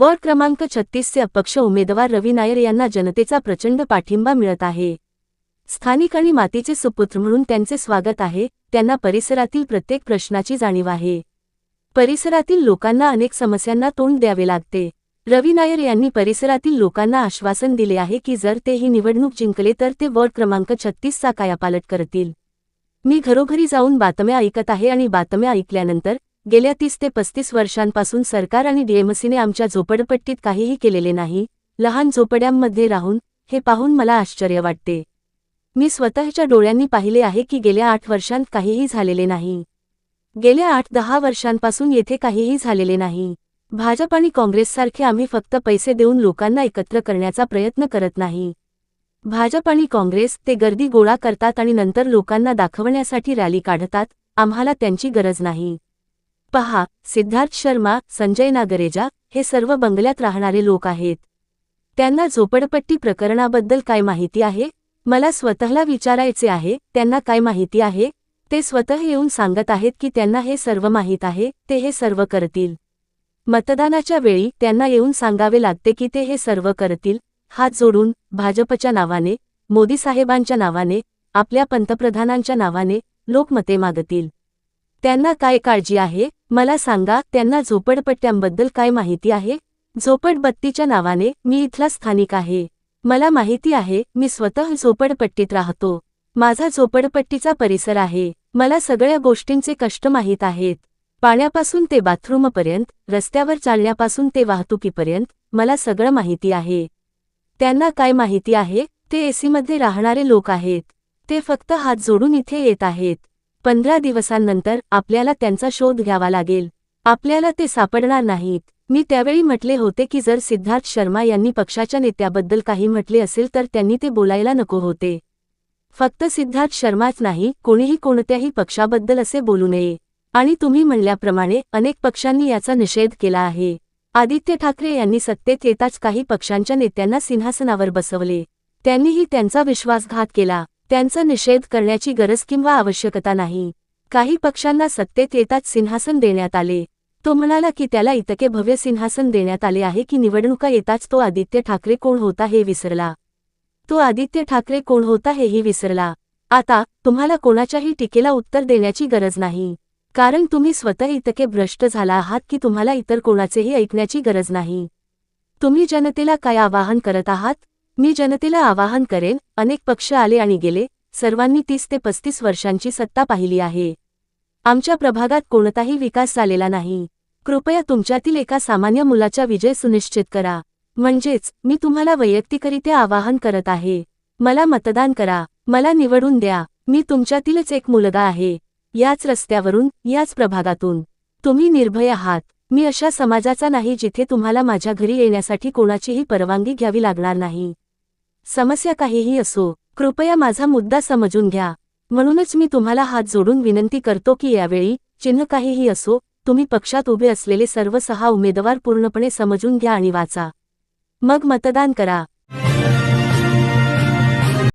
Ward क्रमांक छत्तीसचे अपक्ष उमेदवार रवी नायर यांना जनतेचा प्रचंड पाठिंबा मिळत आहे. स्थानिक आणि मातीचे सुपुत्र म्हणून त्यांचे स्वागत आहे त्यांना परिसरातील प्रत्येक प्रश्नाची जाणीव आहे. परिसरातील लोकांना अनेक समस्यांना तोंड द्यावे लागते. रवी नायर यांनी परिसरातील लोकांना आश्वासन दिले आहे की जर ते ही निवडणूक जिंकले तर ते वॉर्ड क्रमांक छत्तीसचा कायापालट करतील. मी घरोघरी जाऊन बातम्या ऐकत आहे आणि बातम्या ऐकल्यानंतर गेल्या तीस ते पस्तीस वर्षांपासून सरकार आणि डीएमसीने आमच्या झोपडपट्टीत काहीही केलेले नाही लहान झोपड्यांमध्ये राहून हे पाहून मला आश्चर्य वाटते. मी स्वतःच्या डोळ्यांनी पाहिले आहे की गेल्या आठ वर्षांत काहीही झालेले नाही. गेल्या आठ दहा वर्षांपासून येथे काहीही झालेले नाही. भाजप आणि काँग्रेससारखे आम्ही फक्त पैसे देऊन लोकांना एकत्र करण्याचा प्रयत्न करत नाही. भाजप आणि काँग्रेस ते गर्दी गोळा करतात आणि नंतर लोकांना दाखवण्यासाठी रॅली काढतात आम्हाला त्यांची गरज नाही. पहा सिद्धार्थ शर्मा संजय नागरेजा हे सर्व बंगल्यात राहणारे लोक आहेत. त्यांना झोपडपट्टी प्रकरणाबद्दल काय माहिती आहे? मला स्वतःला विचारायचे आहे त्यांना काय माहिती आहे? ते स्वतः येऊन सांगत आहेत की त्यांना हे सर्व माहीत आहे ते हे सर्व करतील. मतदानाच्या वेळी त्यांना येऊन सांगावे लागते की ते हे सर्व करतील. हात जोडून भाजपच्या नावाने मोदी साहेबांच्या नावाने आपल्या पंतप्रधानांच्या नावाने लोकमते मागतील. त्यांना काय काळजी आहे? मला सांगा त्यांना झोपडपट्ट्यांबद्दल काय माहिती आहे? झोपडबत्तीच्या नावाने मी इथला स्थानिक आहे. मला माहिती आहे मी स्वतः झोपडपट्टीत राहतो. माझा झोपडपट्टीचा परिसर आहे. मला सगळ्या गोष्टींचे कष्ट माहीत आहेत. पाण्यापासून ते बाथरूमपर्यंत रस्त्यावर चालण्यापासून ते वाहतुकीपर्यंत मला सगळं माहिती आहे. त्यांना काय माहिती आहे? ते एसीमध्ये राहणारे लोक आहेत. ते फक्त हात जोडून इथे येत आहेत. पंधरा दिवसांनंतर आपल्याला त्यांचा शोध घ्यावा लागेल. आपल्याला ते सापडणार नाहीत. मी त्यावेळी म्हटले होते की जर सिद्धार्थ शर्मा यांनी पक्षाच्या नेत्याबद्दल काही म्हटले असेल तर त्यांनी ते बोलायला नको होते. फक्त सिद्धार्थ शर्माच नाही कोणीही कोणत्याही पक्षाबद्दल असे बोलू नये. आणि तुम्ही म्हणल्याप्रमाणे अनेक पक्षांनी याचा निषेध केला आहे. आदित्य ठाकरे यांनी सत्तेत येताच काही पक्षांच्या नेत्यांना सिंहासनावर बसवले. त्यांनीही त्यांचा विश्वासघात केला. त्यांचा निषेध करण्याची गरज किंवा आवश्यकता नाही. काही पक्षांना सत्तेत येताच सिंहासन देण्यात आले. तो म्हणाला की त्याला इतके भव्य सिंहासन देण्यात आले आहे की निवडणुका येताच तो आदित्य ठाकरे कोण होता हे विसरला. तो आदित्य ठाकरे कोण होता हेही विसरला. आता तुम्हाला कोणाच्याही टीकेला उत्तर देण्याची गरज नाही. कारण तुम्ही स्वतः इतके भ्रष्ट झाला आहात की तुम्हाला इतर कोणाचेही ऐकण्याची गरज नाही. तुम्ही जनतेला काय आवाहन करत आहात? मी जनतेला आवाहन करेन अनेक पक्ष आले आणि गेले सर्वांनी तीस ते पस्तीस वर्षांची सत्ता पाहिली आहे. आमच्या प्रभागात कोणताही विकास झालेला नाही. कृपया तुमच्यातील एका सामान्य मुलाचा विजय सुनिश्चित करा. म्हणजेच मी तुम्हाला वैयक्तिकरित्या आवाहन करत आहे. मला मतदान करा मला निवडून द्या. मी तुमच्यातीलच एक मुलगा आहे. याच रस्त्यावरून याच प्रभागातून. तुम्ही निर्भय आहात. मी अशा समाजाचा नाही जिथे तुम्हाला माझ्या घरी येण्यासाठी कोणाचीही परवानगी घ्यावी लागणार नाही. समस्या काहीही असो कृपया माझा मुद्दा समजून घ्या. म्हणूनच मी तुम्हाला हात जोडून विनंती करतो की यावेळी चिन्ह काहीही असो तुम्ही पक्षात उभे असलेले सर्व सहा उमेदवार पूर्णपणे समजून घ्या आणि वाचा. मग मतदान करा.